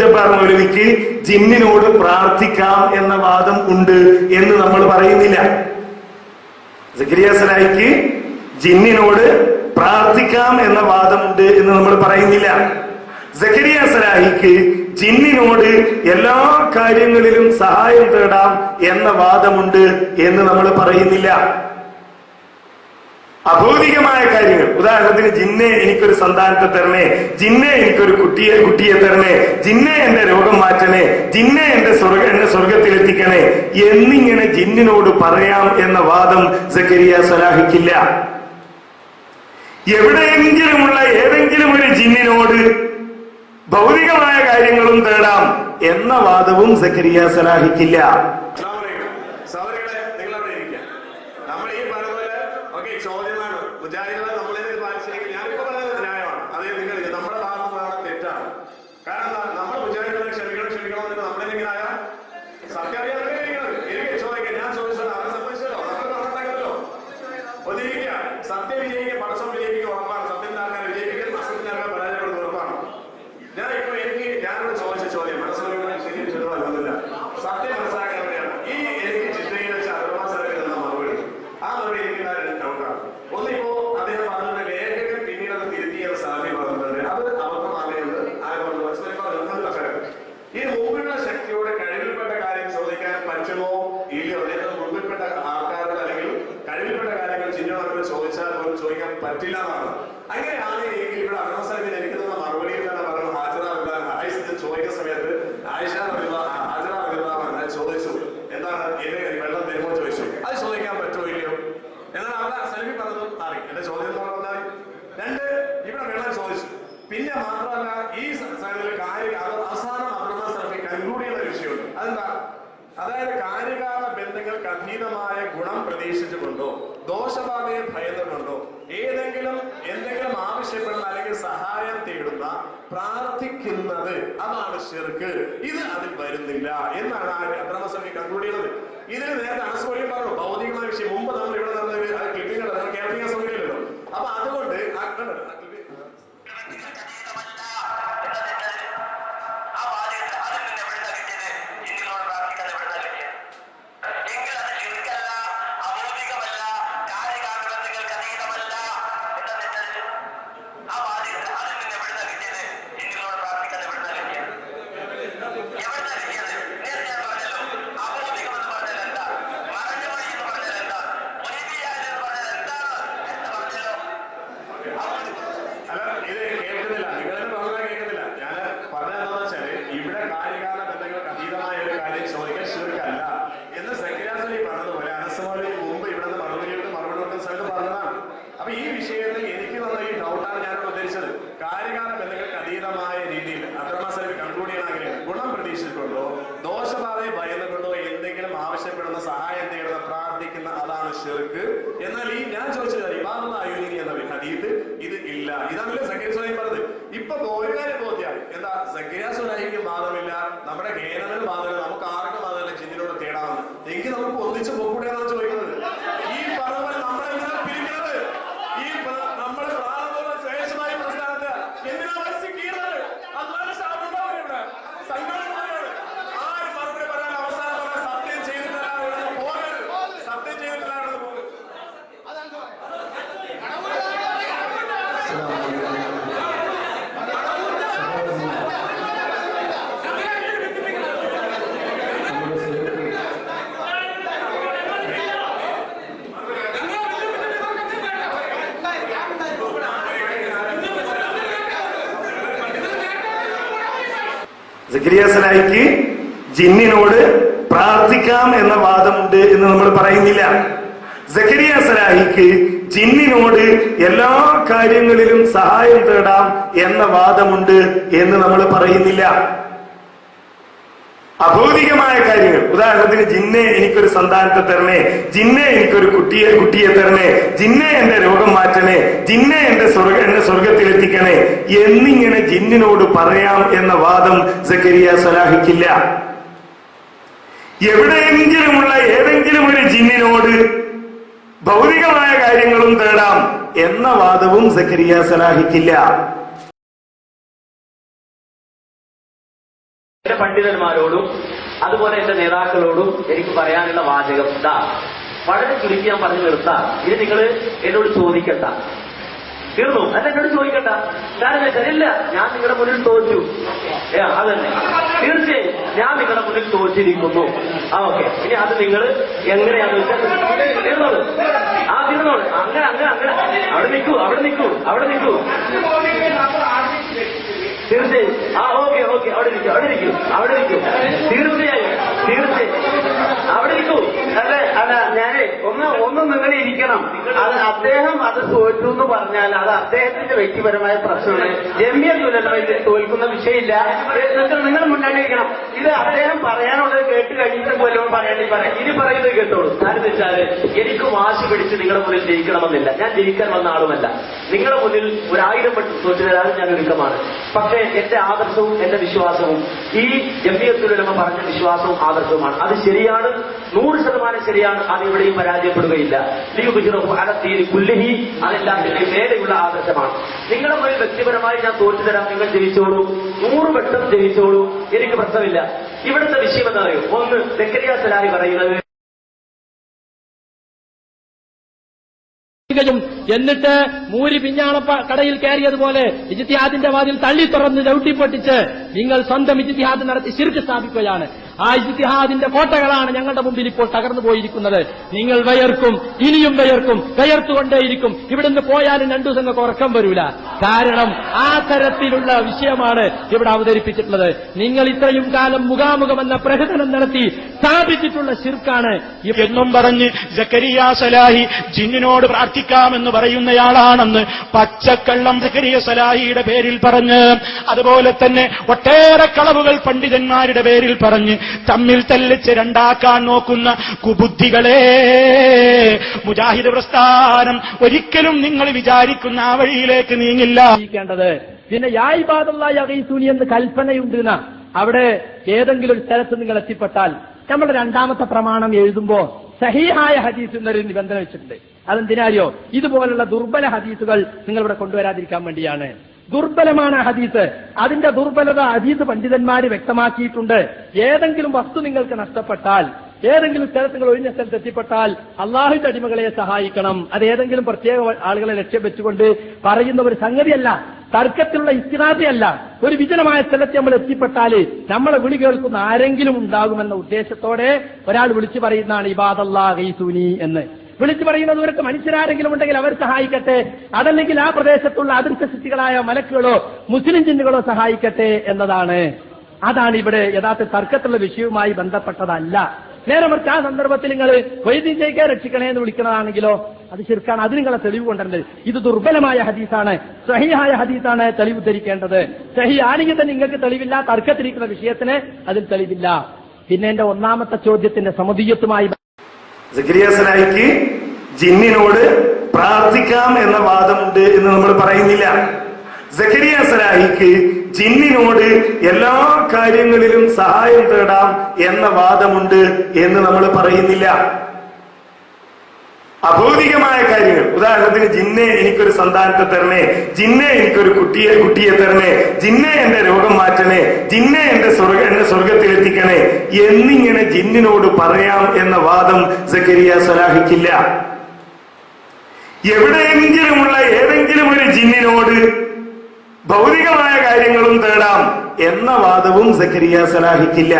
ജബ്ബാർ ജിന്നിനോട് പ്രാർത്ഥിക്കാം എന്ന വാദം ഉണ്ട് എന്ന് നമ്മൾ പറയുന്നില്ല. സലായിക്ക് ജിന്നിനോട് പ്രാർത്ഥിക്കാം എന്ന വാദം ഉണ്ട് എന്ന് നമ്മൾ പറയുന്നില്ല. സഖരിയ സലാഹിക്ക് ജിന്നിനോട് എല്ലാ കാര്യങ്ങളിലും സഹായം തേടാം എന്ന വാദമുണ്ട് എന്ന് നമ്മൾ പറയുന്നില്ല. അഭൗതികമായ കാര്യങ്ങൾ. ഉദാഹരണത്തിന് ജിന്നെ എനിക്കൊരു സന്താനത്തെ തരണേ ജിന്നെ എനിക്കൊരു കുട്ടിയെ കുട്ടിയെ തരണേ ജിന്നെ എന്റെ രോഗം മാറ്റണേ ജിന്നെ എന്റെ സ്വർഗ എന്നെ സ്വർഗത്തിലെത്തിക്കണേ എന്നിങ്ങനെ ജിന്നിനോട് പറയാം എന്ന വാദം സക്കരിയ സലാഹിക്കില്ല. എവിടെയെങ്കിലുമുള്ള ഏതെങ്കിലും ഒരു ജിന്നിനോട് ഭൗതികമായ കാര്യങ്ങളും തേടാം എന്ന വാദവും സക്കരിയ സലാഹിക്കില്ല. നമ്മൾ ഈ ഓക്കെ ചോദ്യമാണ്. മുജാഹിദുകളെ നമ്മളെ പാലിച്ചില്ലെങ്കിൽ ഞാനിപ്പോ പറയുന്നത് ന്യായമാണ്. അതെ നിങ്ങൾ നമ്മുടെ ഭാഗത്താണ് തെറ്റാണ്. കാരണം എന്താ? നമ്മൾ മുജാഹിദുകളെ ക്ഷമിക്കണം ക്ഷമിക്കണം എന്ന് ആയാൽ സത്യം അറിയാതെ എനിക്ക് സത്യം വിജയിക്കുക പടസം വിജയിക്കുക അതീതമായ ഗുണം പ്രതീക്ഷിച്ചുകൊണ്ടോ ദോഷബാധയെ ഭയന്നുകൊണ്ടോ ഏതെങ്കിലും എന്തെങ്കിലും ആവശ്യപ്പെടുന്ന അല്ലെങ്കിൽ സഹായം തേടുന്ന പ്രാർത്ഥിക്കുന്നത് അതാണ് ഷിർക്ക് ഇത് അതിൽ വരുന്നില്ല എന്നാണ് അബ്രഹ്മ സലഫി കൺക്ലൂഡ് ചെയ്യുന്നത് ഇതിന് നേരത്തെ അനസ്മരിയും പറഞ്ഞു ഭൗതികമായ വിഷയം. മുമ്പ് നമ്മൾ ഇവിടെ നടന്ന ക്ലിപ്പിംഗ് കേൾപ്പിക്കാൻ സൗകര്യമില്ലല്ലോ അപ്പൊ അതുകൊണ്ട് അപ്പൊ ഈ വിഷയത്തിൽ എനിക്ക് വന്ന ഈ ഡൗട്ടാണ് ഞാൻ ഉദ്ദേശിച്ചത് കാര്യകാല ബന്ധങ്ങൾക്ക് അതീതമായ രീതിയിൽ അത്രമാസം കൺക്ലൂഡ് ചെയ്യാൻ ആഗ്രഹിക്കുന്നത് ഗുണം പ്രതീക്ഷിച്ചുകൊണ്ടോ ദോഷബാധയെ ഭയന്നുകൊണ്ടോ എന്തെങ്കിലും ആവശ്യപ്പെടുന്ന സഹായം തേടുന്ന പ്രാർത്ഥിക്കുന്ന അതാണ് ഷിർക്ക്. എന്നാൽ ഈ ഞാൻ ചോദിച്ചത് സലായിക്ക് ജിന്നിനോട് പ്രാർത്ഥിക്കാം എന്ന വാദമുണ്ട് എന്ന് നമ്മൾ പറയുന്നില്ല. സക്കരിയ സലാഹിക്ക് ജിന്നിനോട് എല്ലാ കാര്യങ്ങളിലും സഹായം തേടാം എന്ന വാദമുണ്ട് എന്ന് നമ്മൾ പറയുന്നില്ല. അഭൗതികമായ കാര്യങ്ങൾ. ഉദാഹരണത്തിന് ജിന്നെ എനിക്കൊരു സന്താനത്തെ തരണേ ജിന്നെ എനിക്കൊരു കുട്ടിയെ കുട്ടിയെ തരണേ ജിന്നെ എന്റെ രോഗം മാറ്റണേ ജിന്നെ എന്റെ സ്വർഗ എന്നെ സ്വർഗത്തിലെത്തിക്കണേ എന്നിങ്ങനെ ജിന്നിനോട് പറയാം എന്ന വാദം സക്കരിയ സലാഹിക്കില്ല. എവിടെയെങ്കിലുമുള്ള ഏതെങ്കിലും ഒരു ജിന്നിനോട് ഭൗതികമായ കാര്യങ്ങളും തേടാം എന്ന വാദവും സക്കരിയ സലാഹിക്കില്ല എന്റെ പണ്ഡിതന്മാരോടും അതുപോലെ എന്റെ നേതാക്കളോടും എനിക്ക് പറയാനുള്ള വാചകം ഇതാ വളരെ ചുരുക്കി പറഞ്ഞു നിർത്താം. ഇത് നിങ്ങൾ എന്നോട് ചോദിക്കണ്ട. തീർന്നു? അല്ല എന്നോട് ചോദിക്കണ്ട. കാരണം ശരിയല്ല. ഞാൻ നിങ്ങളുടെ മുന്നിൽ തോറ്റു. ഏ അതന്നെ. തീർച്ചയായും ഞാൻ നിങ്ങളുടെ മുന്നിൽ തോറ്റിരിക്കുന്നു. ആ ഓക്കെ. ഇനി അത് നിങ്ങൾ എങ്ങനെയാന്ന് വെച്ചാൽ തീർന്നോളൂ. ആ തീർന്നോളൂ. അങ്ങനെ അങ്ങനെ അങ്ങനെ. അവിടെ നിൽക്കൂ അവിടെ നിൽക്കൂ അവിടെ നിൽക്കൂ. തീർച്ചയായും. ആ ഓക്കെ ഓക്കെ. അവിടെ ഇരിക്കും അവിടെ ഇരിക്കും അവിടെ ഇരിക്കും. തീർച്ചയായും. തീർച്ചയായും അവിടെ ഇരിക്കൂ അതെ അല്ല ഞാനേ ഒന്ന് ഒന്ന് നിങ്ങൾ ഇരിക്കണം. അത് അദ്ദേഹം അത് തോറ്റു എന്ന് പറഞ്ഞാൽ അത് അദ്ദേഹത്തിന്റെ വ്യക്തിപരമായ പ്രശ്നമാണ്. ഇത് തോൽക്കുന്ന വിഷയമില്ല. നിങ്ങൾ നിങ്ങൾ മുന്നണിയിരിക്കണം ഇത് അദ്ദേഹം പറയാനുള്ളത് കേട്ട് കഴിഞ്ഞിട്ട് പോലും പറയേണ്ടി പറയാം ഇനി പറയുന്നത് കേട്ടോളൂ. കാരണം വെച്ചാൽ എനിക്ക് വാശി പിടിച്ച് നിങ്ങളുടെ മുന്നിൽ ജയിക്കണമെന്നില്ല. ഞാൻ ജയിക്കാൻ വന്ന ആളുമല്ല. നിങ്ങളുടെ മുന്നിൽ ഒരായിരം പെട്ട് തോറ്റു തരാനും ഞാൻ ഒരുക്കമാണ്. പക്ഷേ എന്റെ ആദർശവും എന്റെ വിശ്വാസവും ഈ ജമ്മിയത്തുലമ പറഞ്ഞ വിശ്വാസവും ആദർശവുമാണ്. അത് ശരിയാണ്. നൂറ് ശതമാനം ശരിയാണ്. അത് ഇവിടെയും പരാജയപ്പെടുകയില്ല. തീരി അതെല്ലാം അതെല്ലാത്തിന്റെയും മേലെയുള്ള ആദർശമാണ്. നിങ്ങളുടെ മുന്നിൽ വ്യക്തിപരമായി ഞാൻ തോറ്റു തരാം. നിങ്ങൾ ജയിച്ചോളൂ നൂറ് വട്ടം ജയിച്ചോളൂ എനിക്ക് പ്രശ്നമില്ല. ഇവിടുത്തെ വിഷയം എന്ന് പറയും ഒന്ന് സെക്കരിയ പറയുന്നത് ും എന്നിട്ട് മൂരി പിഞ്ഞാണ കടയിൽ കയറിയതുപോലെ ഇജിത്തിഹാദിന്റെ വാതിൽ തള്ളി തുറന്ന് ചവിട്ടിപ്പൊട്ടിച്ച് നിങ്ങൾ സ്വന്തം ഇജിത്തിഹാദ് നടത്തി ശിർക്ക് സ്ഥാപിക്കുകയാണ്. ആ ഇജിത്തിഹാദിന്റെ കോട്ടകളാണ് ഞങ്ങളുടെ മുമ്പിൽ ഇപ്പോൾ തകർന്നു പോയിരിക്കുന്നത്. നിങ്ങൾ വയർക്കും ഇനിയും വയർക്കും വയർത്തുകൊണ്ടേയിരിക്കും. ഇവിടുന്ന് പോയാലും രണ്ടു ദിവസം ഉറക്കം വരൂല. കാരണം ആ തരത്തിലുള്ള വിഷയമാണ് ഇവിടെ അവതരിപ്പിച്ചിട്ടുള്ളത്. നിങ്ങൾ ഇത്രയും കാലം മുഖാമുഖം എന്ന പ്രകടനം നടത്തി സ്ഥാപിച്ചിട്ടുള്ള ശിർക്കാണ് എന്നും പറഞ്ഞ് ജക്കരിയ സലാഹി ജിന്നിനോട് പ്രാർത്ഥിക്കാമെന്ന് പറയുന്നയാളാണെന്ന് പച്ചക്കള്ളം ജക്കരിയ സലാഹിയുടെ പേരിൽ പറഞ്ഞ് അതുപോലെ തന്നെ ഒട്ടേറെ കളവുകൾ പണ്ഡിതന്മാരുടെ പേരിൽ പറഞ്ഞ് തമ്മിൽ തല്ലിച്ച് രണ്ടാക്കാൻ നോക്കുന്ന കുബുദ്ധികളെ മുജാഹിദ് പ്രസ്ഥാനം ഒരിക്കലും നിങ്ങൾ വിചാരിക്കുന്ന ആ വഴിയിലേക്ക് നീങ്ങില്ല. പിന്നെ യായിബാദുള്ള യഹീസൂനി എന്ന് കൽപ്പനയുണ്ട് അവിടെ ഏതെങ്കിലും ഒരു സ്ഥലത്ത് നിങ്ങൾ എത്തിപ്പെട്ടാൽ നമ്മുടെ രണ്ടാമത്തെ പ്രമാണം എഴുതുമ്പോൾ സഹീഹായ ഹദീസ് എന്നൊരു നിബന്ധന വെച്ചിട്ടുണ്ട്. അതെന്തിനാരിയോ? ഇതുപോലുള്ള ദുർബല ഹദീസുകൾ നിങ്ങൾ ഇവിടെ കൊണ്ടുവരാതിരിക്കാൻ വേണ്ടിയാണ്. ദുർബലമാണ് ഹദീസ്. അതിന്റെ ദുർബലത ഹദീസ് പണ്ഡിതന്മാർ വ്യക്തമാക്കിയിട്ടുണ്ട്. ഏതെങ്കിലും വസ്തു നിങ്ങൾക്ക് നഷ്ടപ്പെട്ടാൽ ഏതെങ്കിലും സ്ഥലത്ത് നിങ്ങൾ ഒഴിഞ്ഞ സ്ഥലത്ത് എത്തിപ്പെട്ടാൽ അള്ളാഹുവിന്റെ അടിമകളെ സഹായിക്കണം. അത് ഏതെങ്കിലും പ്രത്യേക ആളുകളെ ലക്ഷ്യം വെച്ചുകൊണ്ട് പറയുന്ന ഒരു സംഗതിയല്ല. തർക്കത്തിലുള്ള ഇസ്തിരാതയല്ല ഒരു വിജനമായ സ്ഥലത്ത് നമ്മൾ എത്തിപ്പെട്ടാൽ നമ്മളെ വിളി കേൾക്കുന്ന ആരെങ്കിലും ഉണ്ടാകുമെന്ന ഉദ്ദേശത്തോടെ ഒരാൾ വിളിച്ചു പറയുന്നതാണ് ഇബാദല്ലാ ഗൈസൂനി എന്ന്. വിളിച്ചു പറയുന്നത് ഇവർക്ക് മനുഷ്യരാരെങ്കിലും ഉണ്ടെങ്കിൽ അവർ സഹായിക്കട്ടെ. അതല്ലെങ്കിൽ ആ പ്രദേശത്തുള്ള അദൃശ്യ ശക്തികളായ മലക്കുകളോ മുസ്ലിം ജിന്നുകളോ സഹായിക്കട്ടെ എന്നതാണ്. അതാണ് ഇവിടെ യഥാർത്ഥ തർക്കത്തിലുള്ള വിഷയവുമായി ബന്ധപ്പെട്ടതല്ല. നേരെ മറിച്ച് ആ സന്ദർഭത്തിൽ നിങ്ങൾ വൈദ്യം ജയിക്കാൻ രക്ഷിക്കണേ എന്ന് വിളിക്കുന്നതാണെങ്കിലോ അത് ശരിക്കാണ് അത് നിങ്ങളെ തെളിവ് കൊണ്ടുവരേണ്ടത് ഇത് ദുർബലമായ ഹദീസാണ്. സഹിയായ ഹദീസാണ് തെളിവ് ധരിക്കേണ്ടത്. സഹി ആണെങ്കിൽ തന്നെ നിങ്ങൾക്ക് തെളിവില്ല തർക്കത്തിരിക്കുന്ന വിഷയത്തിന് അതിൽ തെളിവില്ല. പിന്നെ എന്റെ ഒന്നാമത്തെ ചോദ്യത്തിന്റെ സമുദീയത്തുമായി സക്കരിയ ജിന്നിനോട് പ്രാർത്ഥിക്കാം എന്ന വാദമുണ്ട് എന്ന് നമ്മൾ പറയുന്നില്ല. സക്കരിയ സലാഹിക്ക് ജിന്നിനോട് എല്ലാ കാര്യങ്ങളിലും സഹായം തേടാം എന്ന വാദമുണ്ട് എന്ന് നമ്മൾ പറയുന്നില്ല. അഭൗതികമായ കാര്യങ്ങൾ. ഉദാഹരണത്തിന് ജിന്നെ എനിക്കൊരു സന്താനത്തെ തരണേ ജിന്നെ എനിക്കൊരു കുട്ടിയെ കുട്ടിയെ തരണേ ജിന്നെ എന്റെ രോഗം മാറ്റണേ ജിന്നെ എന്റെ സ്വർഗ എന്നെ സ്വർഗത്തിലെത്തിക്കണേ എന്നിങ്ങനെ ജിന്നിനോട് പറയാം എന്ന വാദം സക്കരിയ സലാഹിക്കില്ല. എവിടെയെങ്കിലുമുള്ള ഏതെങ്കിലും ഒരു ജിന്നിനോട് ഭൗതികമായ കാര്യങ്ങളും തേടാം എന്ന വാദവും സക്കരിയ സലാഹിക്കില്ല.